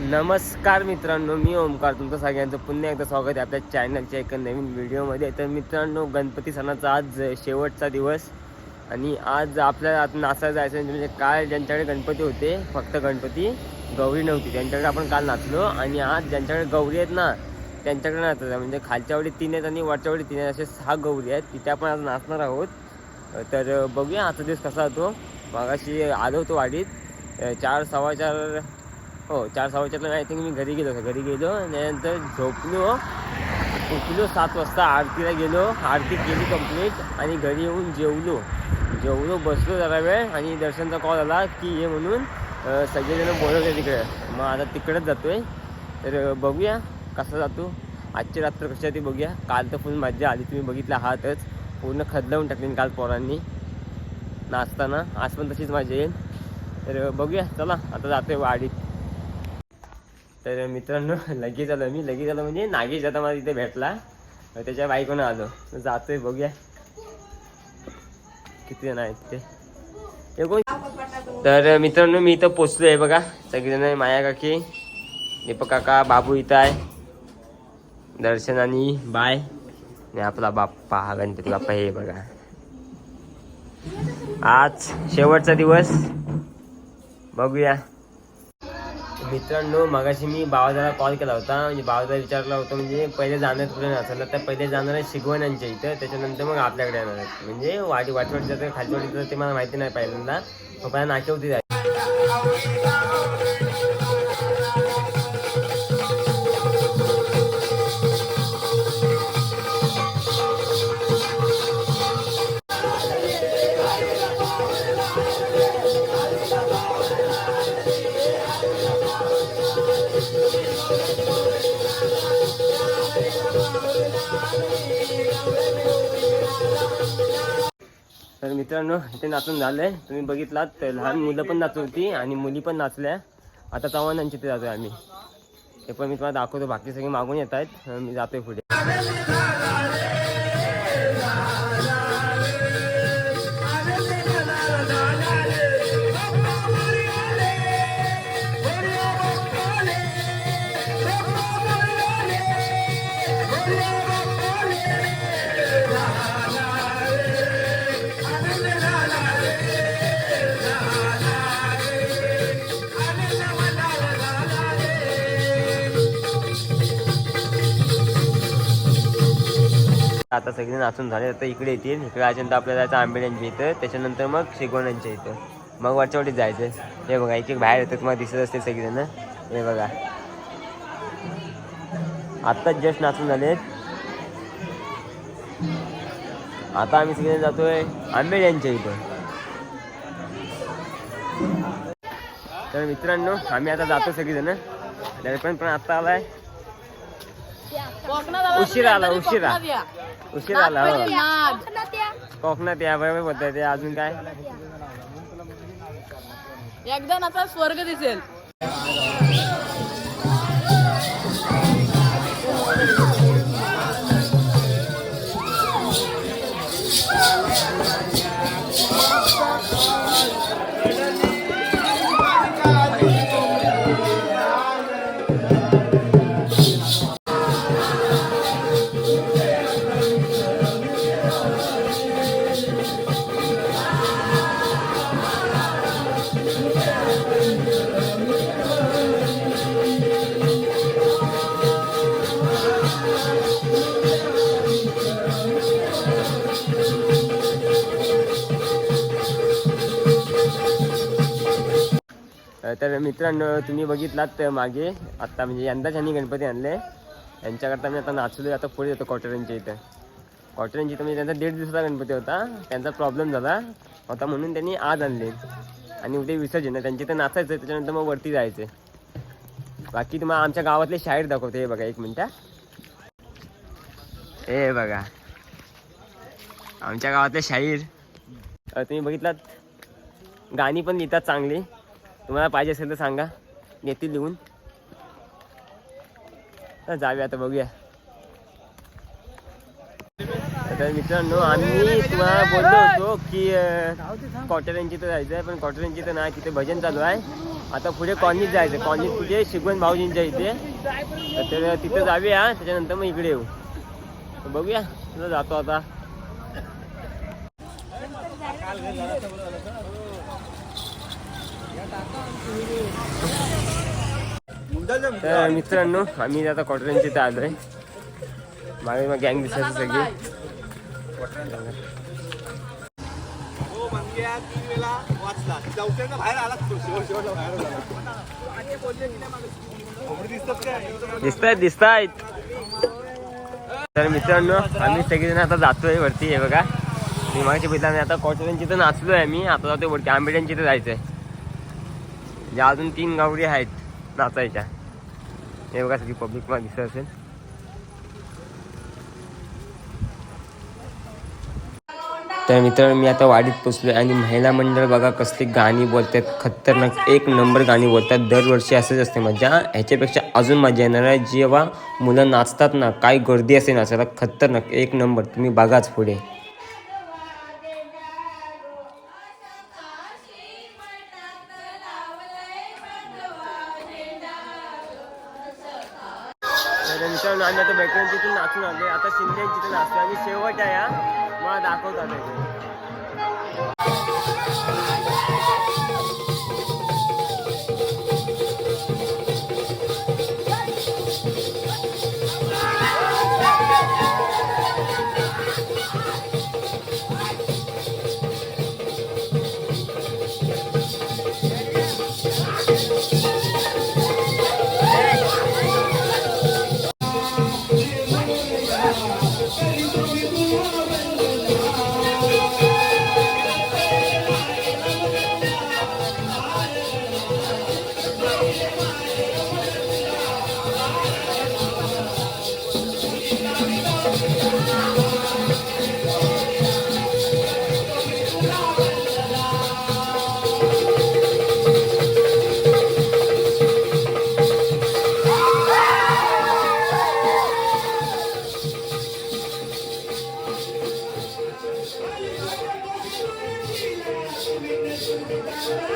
नमस्कार मित्रांनो मी ओमकार तुमचं सगळ्यांचं पुन्हा एकदा स्वागत आहे आपल्या चॅनलच्या एका नवीन व्हिडिओमध्ये तर मित्रांनो गणपती सणाचा आज शेवटचा दिवस आणि आज आपल्याला आता नाचायला जायचं म्हणजे काल ज्यांच्याकडे गणपती होते फक्त गणपती गौरी नव्हती. त्यांच्याकडे आपण काल नाचलो आणि आज ज्यांच्याकडे गौरी आहेत ना त्यांच्याकडे नाचायचं म्हणजे खालच्या वेळी तीन आहेत आणि वरच्या वेळी तीन आहेत. असे सहा गौरी आहेत. तिथे आपण आज नाचणार आहोत. तर बघूया आजचा दिवस कसा होतो. मागाशी आलो होतो वाडीत. चार सव्वा चार हो चार सहा चारला आय थिंक मी घरी गेलो घरी गेलो त्यानंतर झोपलो. उठलो सात वाजता आरतीला गेलो. आरती केली कंप्लीट आणि घरी येऊन जेवलो. जेवलो बसलो जरा वेळ आणि दर्शनचा कॉल आला की ये म्हणून अं, सगळेजण बोलवते तिकडे. मग आता तिकडेच जातोय. तर बघूया कसा जातो. आजची रात्र कशी आहे ती बघूया. काल तर फुल मजा आली. तुम्ही बघितलं आहातच पूर्ण खदलावून टाकली काल पोरांनी. नाचताना. आज पण तशीच मजा येईल. तर बघूया. चला आता जातोय वाडीत. तर मित्रांनो लगेच आलो मी. लगेच आलो म्हणजे नागेश आता मला तिथे भेटला. त्याच्या बाईकून आलो. जातोय बघूया. किती जण आहेत ते? कोण तर मित्रांनो मी इथं पोचलो आहे बघा. सगळेजण माया काकी दीपक काका बाबू इथं आहे. दर्शन आणि बाय. आणि आपला बाप्पा हा गणपती बाप्पा हे बघा. आज शेवटचा दिवस. बघूया. मित्रांनो मगाशी मी बाबाजाला कॉल केला होता. म्हणजे बाबाजा विचारला होता म्हणजे पहिले जाणार कुठे नसलं तर पहिले जाणार आहे शिगवणांच्या इथं. त्याच्यानंतर मग आपल्याकडे येणार आहेत. म्हणजे वाटी वाटवाटी जातं खालची वाटी ते मला माहिती नाही पहिल्यांदा. मग पहिला नाक्यावरती जायचं मित्रांनो इथे नाचून झालंय. तुम्ही बघितलात तर लहान मुलं पण नाचत होती आणि मुली पण नाचल्या. आता चव्हाणांची इथे जातोय आम्ही. ते पण मी तुम्हाला दाखवतो बाकी सगळे मागून येत आहेत मी जातोय पुढे. आता सगळे नाचून झाले आता इकडे येतील. इकडे अजंता आपल्याला जायचं आंबेड्यांच्या इथं त्याच्यानंतर मग शेगवणांच्या इथं. मग वरच्या वाटीत जायचं हे बघा एक एक बाहेर येतात मग दिसत असते सगळेजण. हे बघा. आत्ताच जस्ट नाचून झालेत. आता आम्ही सगळे जातोय आंबेड्यांच्या इथं. तर मित्रांनो आम्ही आता जातो सगळेजण. दर्पण पण आत्ता आलाय. उशिरा आला उशिरा. उशिरा आला हो. कोकणात या. बरोबर बोलताय ते. अजून काय? एकदा आता स्वर्ग दिसेल. तर मित्रांनो तुम्ही बघितलात मागे आत्ता म्हणजे यंदाच यांनी गणपती आणले. यांच्याकरता मी आता नाचलो आता पुढे येतो कॉटरांच्या इथं. कॉटन जिथं म्हणजे त्यांचा दीड दिवसाचा गणपती होता त्यांचा प्रॉब्लेम झाला. होता म्हणून त्यांनी आज आणले. आणि उद्या विसर्जन त्यांचे त्यांच्या नाचायचं त्याच्यानंतर मग वरती जायचं बाकी तुम्हाला आमच्या गावातले शाहीर दाखवते हे बघा एक मिनटं. हे बघा. आमच्या गावातले शाहीर. तुम्ही बघितलात? गाणी पण लिहितात चांगली. तुम्हाला पाहिजे असेल तर सांगा. येतील लिहून. जाऊया आता बघूया. तर मित्रांनो आम्ही तुम्हाला बोललो होतो की कॉटऱ्यांची तर जायचं आहे पण कॉटऱ्यांची तर नाही तिथे भजन चालू आहे. आता पुढे कॉलनीत जायचं कॉलनीत पुढे शिगवण भाऊजींच्या इथे. तर तिथं जाऊया त्याच्यानंतर मग इकडे येऊ. बघूया तुला जातो आता. तर मित्रांनो आम्ही आता कॉटरनच्या इथे आहे मागे मग गँग दिसायचं सगळी. दिसतायत दिसतायत. तर मित्रांनो आम्ही सगळेजण आता जातोय वरती हे बघा. मी मागच्या पिताने आता कॉटरनच्या तर नाचलोय मी आता जातोय वरती आंबेड्यांची तर जायचंय. ज्या अजून तीन गावडी आहेत नाचायच्या. हे बघा सगळी पब्लिक मला दिसत असेल. तर मित्र मी आता वाडीत पोचलोय आणि महिला मंडळ बघा कसली गाणी बोलतात. खतरनाक एक नंबर गाणी बोलतात. दरवर्षी असंच असते. मजा ह्याच्यापेक्षा अजून मजा येणार आहे. जेव्हा मुलं नाचतात ना काय गर्दी असते नाचायला खतरनाक एक नंबर. तुम्ही बघाच पुढे. मित्रांनो आम्ही आता तिथून नाचून आलो आता शिंदे तिथे नाचतो आणि शेवट आहे हा मला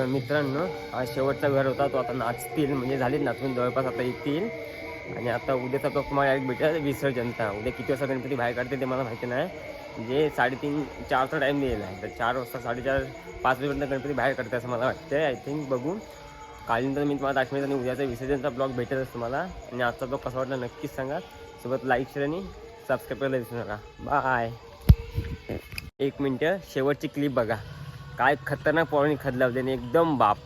तर मित्रांनो हा शेवटचा घर होता. तो आता नाचतील म्हणजे झालीच नाचून. जवळपास आता येतील. आणि आता उद्याचा तो तुम्हाला एक भेटेल विसर्जनता उद्या किती वाजता गणपती बाहेर काढते ते मला माहिती नाही. म्हणजे साडेतीन चारचा टाईम दिलेला आहे तर चार वाजता साडेचार पाच वाजेपर्यंत गणपती बाहेर काढते असं मला वाटतं आय थिंक बघू. कालीनंतर मी तुम्हाला दाखवेन आणि उद्याचा विसर्जनचा ब्लॉग भेटेलच तुम्हाला. आणि आजचा ब्लॉग कसा वाटला नक्कीच सांगा. सोबत लाईक शेअर आणि सबस्क्राईब करायला विसरू नका. बाय एक मिनटं शेवटची क्लिप बघा. काय खतरनाक पॉवणी खत आणि एकदम बाप.